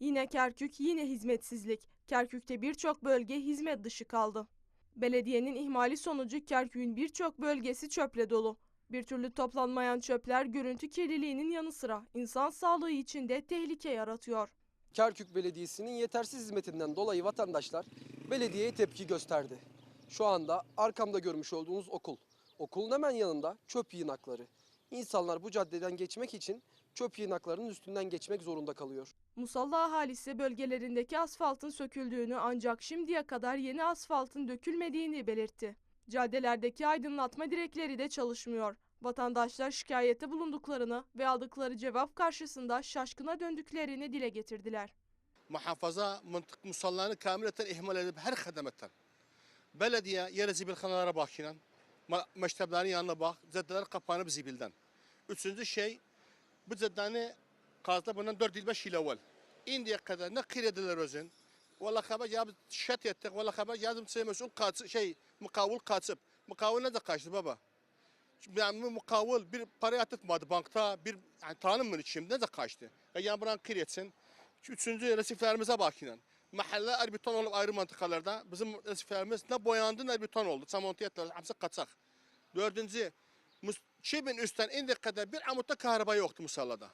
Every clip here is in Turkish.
Yine Kerkük, yine hizmetsizlik. Kerkük'te birçok bölge hizmet dışı kaldı. Belediyenin ihmali sonucu Kerkük'ün birçok bölgesi çöple dolu. Bir türlü toplanmayan çöpler görüntü kirliliğinin yanı sıra insan sağlığı için de tehlike yaratıyor. Kerkük Belediyesi'nin yetersiz hizmetinden dolayı vatandaşlar belediyeye tepki gösterdi. Şu anda arkamda görmüş olduğunuz okul. Okulun hemen yanında çöp yığınakları. İnsanlar bu caddeden geçmek için çöp yığınaklarının üstünden geçmek zorunda kalıyor. Musalla ahalisi bölgelerindeki asfaltın söküldüğünü ancak şimdiye kadar yeni asfaltın dökülmediğini belirtti. Caddelerdeki aydınlatma direkleri de çalışmıyor. Vatandaşlar şikayette bulunduklarını ve aldıkları cevap karşısında şaşkına döndüklerini dile getirdiler. muhafaza mıntık musallarını kamileten ihmal edip her hademetten. Belediye yere zibilxanalara bakınan, ma- mekteplerin yanına bak, caddeler kapanıp zibilden. Üçüncü şey, bu caddeni kazda bundan 4-5 yıl evvel. İndiye kadar ne krediler özün, Valla haber ya şet ettik, valla haber yazım sevmesin kaçı, şey mukavul kaçıp. Mukavul ne de kaçtı baba? Yani mukavul bir para yatırtmadı bankta, bir yani tanımın şimdi ne de kaçtı. Yani buranın kreditsin, Üçüncü resiflerimize bakın. Mahalle erbiton olup ayrı mantikalarda bizim resiflerimiz ne boyandı ne beton oldu. Samontiyetler hepsi kaçak. Dördüncü, Çibin üstten indiği kadar bir amutta kahraba yoktu musallada.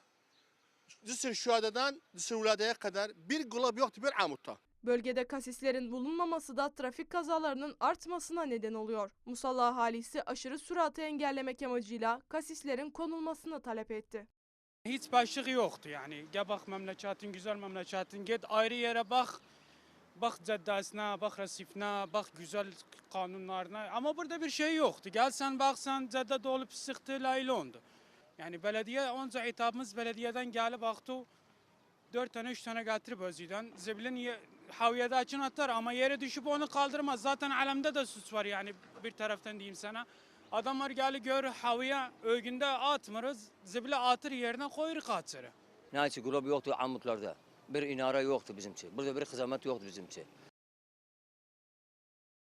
Cisir Şuada'dan Cisir Ulade'ye kadar bir gulab yoktu bir amutta. Bölgede kasislerin bulunmaması da trafik kazalarının artmasına neden oluyor. Musalla ahalisi aşırı süratı engellemek amacıyla kasislerin konulmasını talep etti. Hiç başlığı yoktu yani. Gel bak memleketin, güzel memleketin. Git ayrı yere bak. Bak caddesine, bak resifine, bak güzel kanunlarına. Ama burada bir şey yoktu. Gel sen baksan cadde dolu sıktı laylondu. Yani belediye, onca hitabımız belediyeden gelip baktı. Dört tane, üç tane getirip özüden. Zibilin ye- haviyede açın atar ama yere düşüp onu kaldırmaz. Zaten alemde de suç var yani bir taraftan diyeyim sana. Adamlar gelip gör haviye ögünde atmırız. Zibile atır yerine koyur kaçırı. Naçi grubu yoktu Amutlarda. Bir inara yoktu bizimçi. Burada bir hizmet yoktu bizimçi.